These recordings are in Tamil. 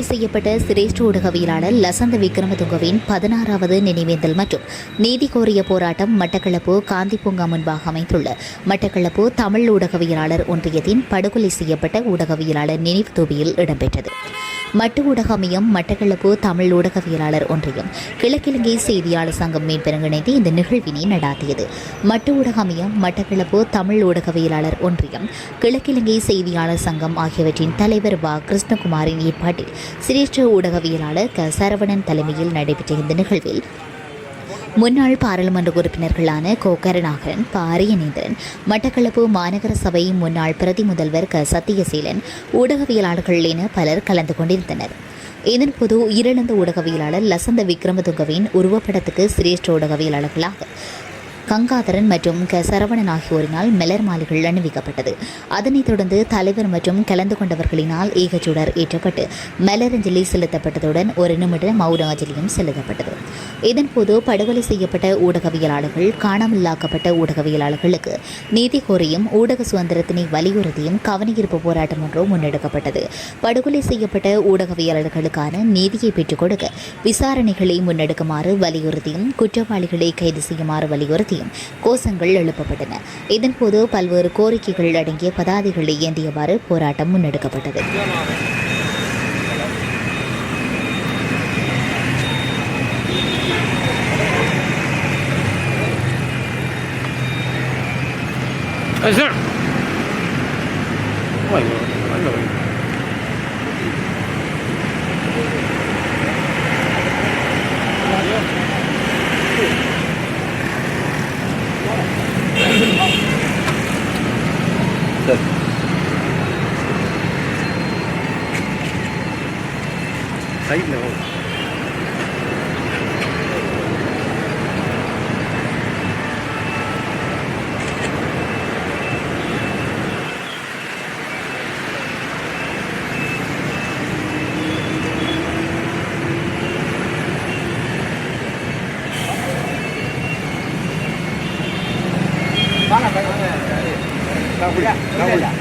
படுகொலை செய்யப்பட்ட சிரேஷ்ட ஊடகவியலாளர் லசந்த விக்ரமதுங்கவின் பதினாறாவது நினைவேந்தல் மற்றும் நீதி கோரிய போராட்டம் மட்டக்களப்பு காந்தி பூங்கா முன்பாக அமைந்துள்ள. மட்டக்களப்பு தமிழ் ஊடகவியலாளர் ஒன்றியத்தின் படுகொலை செய்யப்பட்ட ஊடகவியலாளர் நினைவு தொகுதியில் இடம்பெற்றது. மட்டு ஊடகமையம் மட்டக்களப்பு தமிழ் ஊடகவியலாளர் ஒன்றியம். கிழக்கிழங்கை செய்தியாளர் சங்கம் மேற்பிறங்கிணைந்து இந்த நிகழ்வினை நடாத்தியது. மட்டு ஊடகமையம் மட்டக்களப்பு தமிழ் ஊடகவியலாளர் ஒன்றியம். கிழக்கிழங்கை செய்தியாளர் சங்கம் ஆகியவற்றின் தலைவர் வ. கிருஷ்ணகுமாரின் ஏற்பாட்டில் சிரேஷ்ட ஊடகவியலாளர் க. சரவணன் தலைமையில் நடைபெற்ற இந்த நிகழ்வில் முன்னாள் பாராளுமன்ற உறுப்பினர்களான கோ. கருணாகரன் ப. மட்டக்களப்பு மாநகர சபை முன்னாள் பிரதி முதல்வர் க. சத்தியசீலன் ஊடகவியலாளர்கள் என பலர் கலந்து கொண்டிருந்தனர். இதன்போது உயிரிழந்த ஊடகவியலாளர் லசந்த விக்ரமதுங்கவின் உருவப்படத்துக்கு சிரேஷ்ட ஊடகவியலாளர்களாக கங்காதரன் மற்றும் க. சரவணன் ஆகியோரினால் மலர் மாலைகள் அணிவிக்கப்பட்டது. அதனைத் தொடர்ந்து தலைவர் மற்றும் கலந்து கொண்டவர்களினால் ஏகச்சுடர் ஏற்றப்பட்டு மலரஞ்சலி செலுத்தப்பட்டதுடன் ஒரு நிமிட மௌன அஞ்சலியும் செலுத்தப்பட்டது இதன்போது படுகொலை செய்யப்பட்ட ஊடகவியலாளர்கள் காணாமலாக்கப்பட்ட ஊடகவியலாளர்களுக்கு நீதி கோரியும் ஊடக சுதந்திரத்தினை வலியுறுத்தியும் கவனஈர்ப்பு போராட்டம் ஒன்று முன்னெடுக்கப்பட்டது. படுகொலை செய்யப்பட்ட ஊடகவியலாளர்களுக்கான நீதியை பெற்றுக் கொடுக்க விசாரணைகளை முன்னெடுக்குமாறு வலியுறுத்தியும் குற்றவாளிகளை கைது செய்யுமாறு வலியுறுத்தி வலியுறுத்தியும் கோஷங்கள் எழுப்பப்பட்டன இதன்போது பல்வேறு கோரிக்கைகள் அடங்கிய பதாதைகளை ஏந்தியவாறு போராட்டம் முன்னெடுக்கப்பட்டது Yes, sir. 还有没有 Raúl.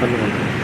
他们。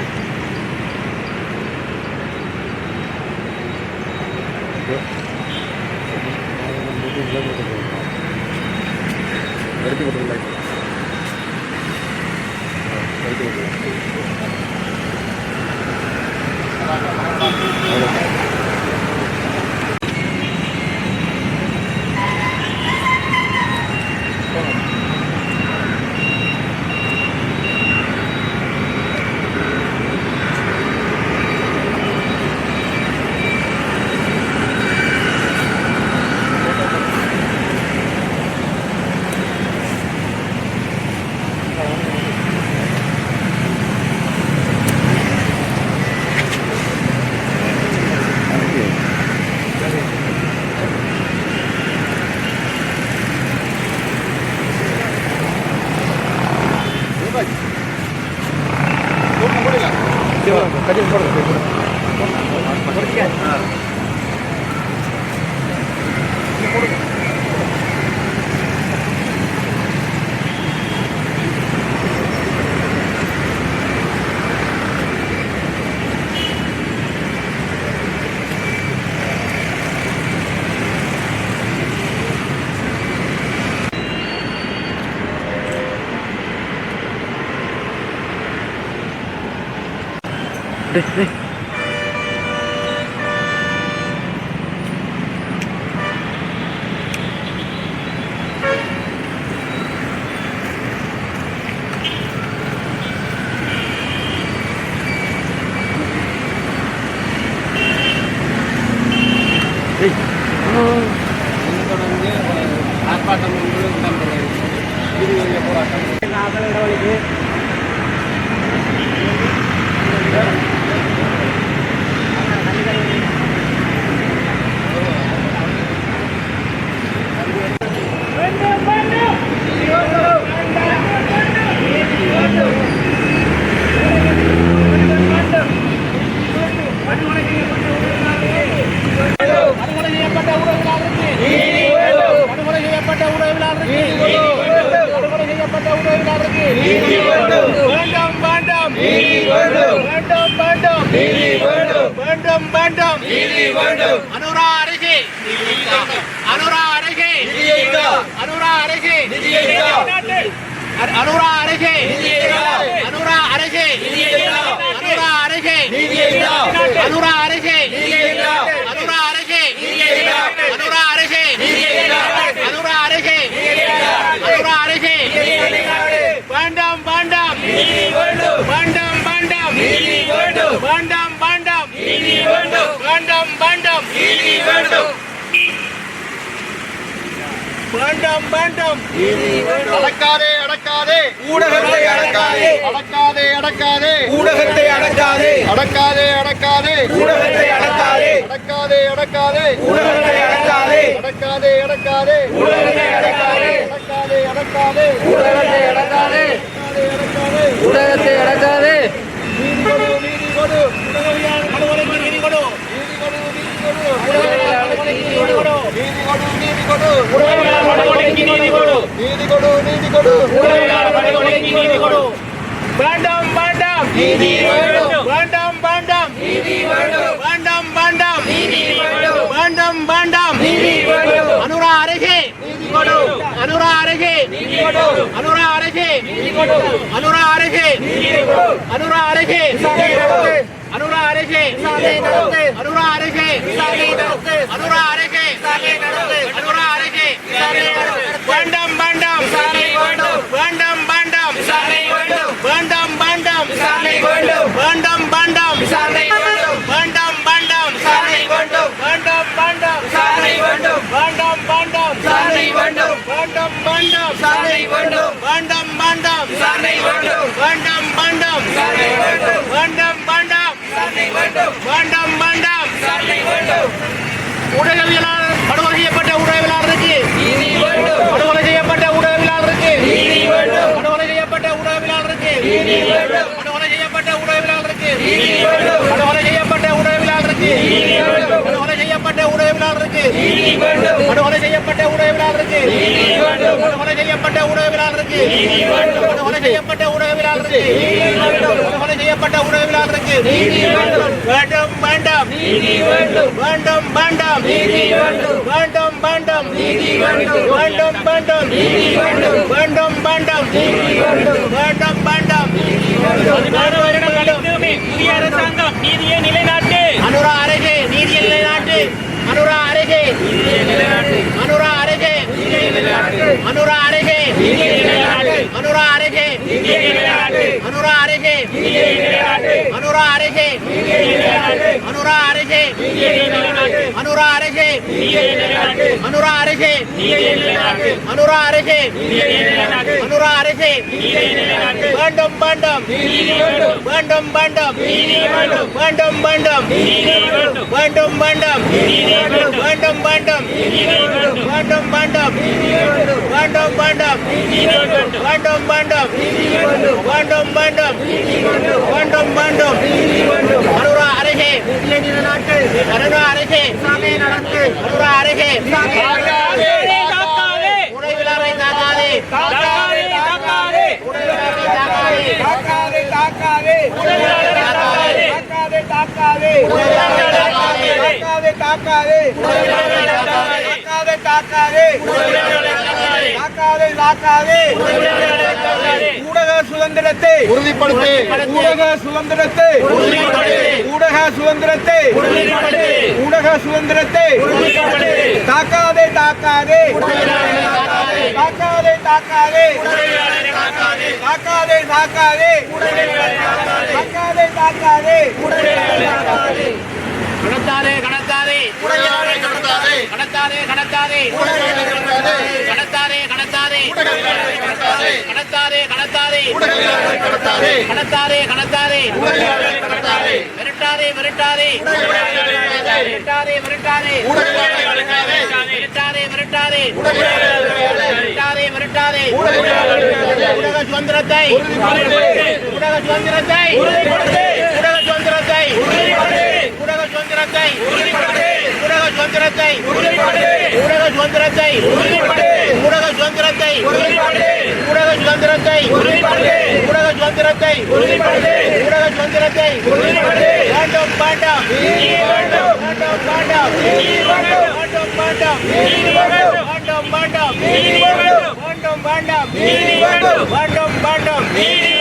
đây đây ஆர்ப்பாட்டம் உங்களும் தான் போராட்டம் போராட்டம் வேண்டும் வேண்டும் வேண்டும் அனுரா அருகே. அனுரா அருகே. அரசே. அனுரா அரசே. அனுரா அரசே. அனுரா அரசே. அனுரா அரசே. அனுரா அரசே. அனுரா அரசே. அனுரா அரசே. அனுரா அரசே. வேண்டாம். வேண்டாம். வேண்டாம் வேண்டாம். வேண்டாம் வேண்டாம் வேண்டாம் வேண்டாம். வேண்டாம் வேண்டாம். அடக்காதே அடக்காதே. ஊடகத்தை அடக்காதே. அடக்காதே அடக்காதே. ஊடகத்தை அடக்காதே. அடக்காதே அடக்காதே. ஊடகத்தை அடக்காதே. அடக்காதே அடக்காதே. ஊடகத்தை அடக்காதே. அடக்காதே அடக்காதே. ஊடகத்தை அடக்காதே. அடக்காதே அடக்காதே. ஊடகத்தை அடக்காதே. அடக்காதே ஊடகத்தை அடக்காதே. நீதி கொடு நீதி கொடு நீதி கொடு நீதி கொடு நீதி கொடு நீதி கொடு நீதி கொடு நீதி கொடு உடனடியாக படுகொலைக்கு நீதி கொடு நீதி கொடு. நீதி கொடு. வேண்டாம் வேண்டாம். நீதி வேண்டும். வேண்டாம் வேண்டாம். நீதி வேண்டும். வேண்டாம் வேண்டாம். நீதி வேண்டும். வேண்டாம் வேண்டாம். நீதி வேண்டும். அனுரா அரசே நீதி கொடு. அனுரா அரசே நீதி கொடு. அனுரா அரசே நீதி கொடு. அனுரா அரசே நீதி கொடு. அனுரா அரசே அனுரா அரசே அனுரா அரசே அனுரா அரசே அனுரா அரசே வேண்டாம் வேண்டாம் வேண்டாம் வேண்டாம் வேண்டாம் வேண்டாம் வேண்டாம். வேண்டாம் வேண்டாம். வேண்டாம். வேண்டாம் வேண்டாம். வேண்டாம். வேண்டாம் வேண்டாம். வேண்டாம். வேண்டாம் வேண்டாம். வேண்டாம். வேண்டாம் வேண்டாம். வேண்டாம். வேண்டாம் வேண்டாம். உடகவியலாளர் படுகொலை செய்யப்பட்ட உடகவியலாளருக்கு படுகொலை செய்யப்பட்ட உடகவியலாளருக்கு படுகொலை செய்யப்பட்ட உடகவியலாளருக்கு படுகொலை செய்யப்பட்ட உடகவியலாளருக்கு படுகொலை செய்யப்பட்ட உடகவியலாளருக்கு படுகொலை செய்யப்பட்ட உடகவியலாளருக்கு படுகொலை செய்யப்பட்ட உடகவியலாளருக்கு படுகொலை செய்யப்பட்ட உடகவியலாளருக்கு படுகொலை செய்யப்பட்ட உடகவியலாளருக்கு படுகொலை செய்யப்பட்ட உடகவியலாளருக்கு வேண்டும் வேண்டாம். வேண்டும் வேண்டாம். வேண்டும் வேண்டாம். வேண்டும் வேண்டாம். வேண்டும் வேண்டாம். வேண்டும் வேண்டாம். புதிய அரசாங்கம். நீதியை நிலைநாட்டு. அனுரா அரசே நீதியை நிலைநாட்டு ఆరేగే అనురా ఆరేగే అనురా ఆరేగే అనురా ఆరేగే అనురా ఆరేగే அனுரா அரசே அனுரா அரசே அனுரா அரசே அனுரா அரசே அனுரா அரசே அனுரா அரசே வேண்டும் வேண்டும் வேண்டும் வேண்டும் வேண்டும் வேண்டும் வேண்டும் வேண்டும் வேண்டும் வேண்டும் வேண்டும் வேண்டும் வேண்டும் வேண்டும் வேண்டும் வேண்டும் வேண்டும் வேண்டும் வேண்டும் வேண்டும் அனுரா அரசே அனுரா அருகே. அனுரா அரசே தாக்காதே உடைவிலாரை தாக்காதே. தாக்காதே தாக்காதே உடைவிலாரை தாக்காதே தாக்காதே தாக்காதே தாக்காதே தாக்காதே தாக்காதே. தாக்காதே. தாக்காதே. தாக்காதே ஊடக சுதந்திரத்தை. உறுதிப்படுத்து. ஊடக சுதந்திரத்தை. ஊடக சுதந்திரத்தை. ஊடக சுதந்திரத்தை. தாக்காதே தாக்காதே. தாக்காதே. தாக்காதே தாக்காதே. தாக்காதே. தாக்காதே தாக்காதே. கடத்தாதே கடத்தாதே. கடத்தாதே. கடத்தாதே கடத்தாதே. கடத்தாதே. கடத்தாதே கடத்தாதே. கடத்தாதே. மிரட்டாதே மிரட்டாதே. மிரட்டாதே மிரட்டாதே. மிரட்டாதே மிரட்டாதே. மிரட்டாதே மிரட்டாதே. ஊடக சுதந்திரத்தை. ஊடக சுதந்திரத்தை ஊடக சுதந்திரத்தை ஊடக சுதந்திரத்தை ஊடக சுதந்திரத்தை ஊடக சுதந்திரத்தை ஊடக சுதந்திரத்தை ஊடக சுதந்திரத்தை ஊடக சுதந்திரத்தை ஊடக சுதந்திரத்தை வேண்டும் வேண்டாம். வேண்டும். வேண்டாம் வேண்டும். வேண்டாம். வேண்டும் வேண்டாம். வேண்டும். வேண்டாம் வேண்டும்.